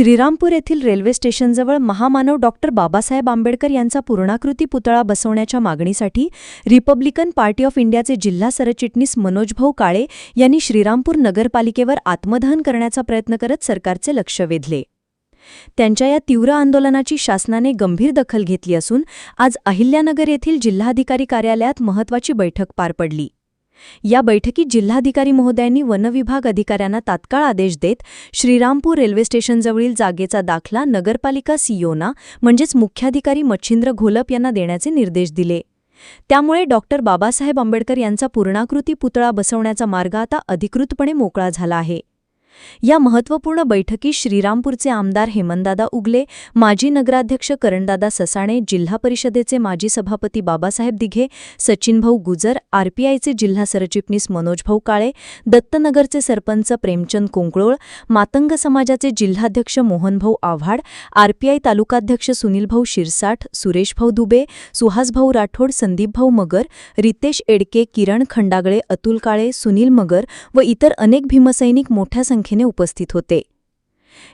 श्रीरामपूर येथील रेल्वे स्टेशनजवळ महामानव डॉक्टर बाबासाहेब आंबेडकर यांचा पूर्णाकृती पुतळा बसवण्याच्या मागणीसाठी रिपब्लिकन पार्टी ऑफ इंडियाचे जिल्हा सरचिटणीस मनोजभाऊ काळे यांनी श्रीरामपूर नगरपालिकेवर आत्मदहन करण्याचा प्रयत्न करत सरकारचे लक्ष वेधले. त्यांच्या या तीव्र आंदोलनाची शासनाने गंभीर दखल घेतली असून आज अहिल्यानगर येथील जिल्हाधिकारी कार्यालयात महत्वाची बैठक पार पडली. या बैठकीत जिल्हाधिकारी महोदयांनी वनविभाग अधिकाऱ्यांना तात्काळ आदेश देत श्रीरामपूर रेल्वे स्टेशनजवळील जागेचा दाखला नगरपालिका सीओना म्हणजेच मुख्याधिकारी मच्छिंद्र घोलप यांना देण्याचे निर्देश दिले. त्यामुळे डॉक्टर बाबासाहेब आंबेडकर यांचा पूर्णाकृती पुतळा बसवण्याचा मार्ग आता अधिकृतपणे मोकळा झाला आहे. या महत्त्वपूर्ण बैठकीत श्रीरामपूरचे आमदार हेमंतदादा उगले माजी नगराध्यक्ष करणदादा ससाणे जिल्हा परिषदेचे माजी सभापती बाबासाहेब दिघे सचिनभाऊ गुजर आरपीआयचे जिल्हा सरचिटणीस मनोजभाऊ काळे दत्तनगरचे सरपंच प्रेमचंद कोंकळोळ मातंग समाजाचे जिल्हाध्यक्ष मोहनभाऊ आव्हाड आरपीआय तालुकाध्यक्ष सुनीलभाऊ शिरसाठ सुरेशभाऊ दुबे सुहासभाऊ राठोड संदीपभाऊ मगर रितेश एडके किरण खंडागळे अतुल काळे सुनील मगर व इतर अनेक भीमसैनिक मोठ्या संख्येने उपस्थित होते.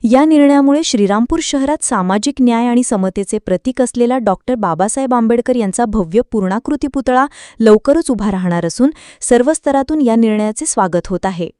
या निर्णयामुळे श्रीरामपूर शहरात सामाजिक न्याय आणि समतेचे प्रतीक असलेला डॉक्टर बाबासाहेब आंबेडकर यांचा भव्य पूर्णाकृती पुतळा लवकरच उभा राहणार असून सर्व स्तरातून या निर्णयाचे स्वागत होत आहे.